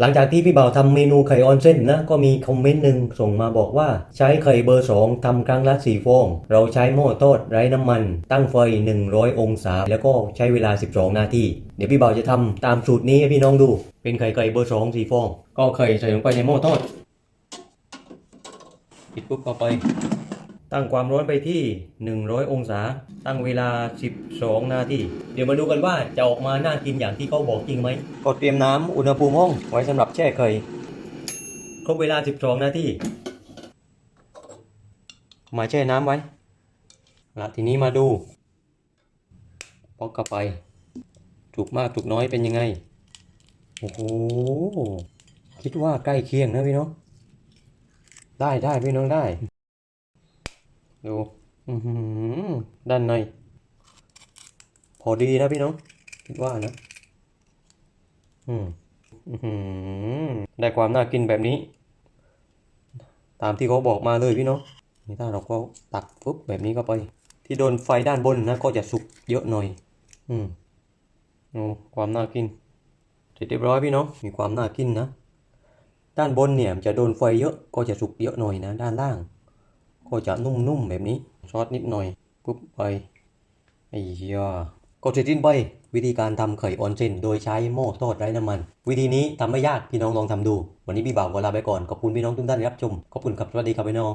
หลังจากที่พี่บ่าวทำเมนูไข่ออนเส้นนะ ก็มีคอมเมนต์หนึ่งส่งมาบอกว่า ใช้ไข่เบอร์ 2ทำครั้งละ4ฟอง เราใช้หม้อทอดไร้น้ำมัน ตั้งไฟ 100 องศา แล้วก็ใช้เวลา 12 นาที เดี๋ยวพี่บ่าวจะทำตามสูตรนี้ให้พี่น้องดู เป็นไข่ไก่เบอร์ 2 4 ฟอง ก็ไข่ใส่ลงไปในหม้อทอดปิดปุ๊บเข้าไป ตั้งความร้อนไปที่ 100 องศา ตั้งเวลา 12 นาที เดี๋ยวมาดูกันว่าจะออกมาน่ากินอย่างที่เขาบอกจริงไหม ก็เตรียมน้ำอุณหภูมิห้องไว้สำหรับแช่ไข่ครบเวลา 12 นาที มาแช่น้ำไว้ ละทีนี้มาดูปอกเข้าไป ถูกมากถูกน้อยเป็นยังไง โอ้โห คิดว่าใกล้เคียงนะพี่น้อง ได้ได้พี่น้องได้ ดูอือหือด้านใน พอดีนะพี่น้อง คิดว่านะ อืมอื้อหือได้ความน่ากินแบบนี้ ตามที่เขาบอกมาเลยพี่น้องนี่ถ้าเราก็ตักปุ๊บแบบนี้เข้าไป ที่โดนไฟด้านบนนะก็จะสุกเยอะหน่อย อืมโอ้ความน่ากินเสร็จเรียบร้อยพี่น้องมีความน่ากินนะ ด้านบนเนี่ยจะโดนไฟเยอะก็จะสุกเยอะหน่อยนะ ด้านล่าง ก็จะนุ่มๆแบบนี้ซอสนิดหน่อยปุ๊บไปไอ้ยาก็เสร็จสิ้นไปวิธีการทำไข่ออนเซนโดยใช้หม้อทอดไร้น้ำมัน วิธีนี้ทำไม่ยากพี่น้องลองทำดู วันนี้พี่บ่าวขอลาไปก่อน ขอบคุณพี่น้องทุกท่านที่รับชม ขอบคุณครับสวัสดีครับพี่น้อง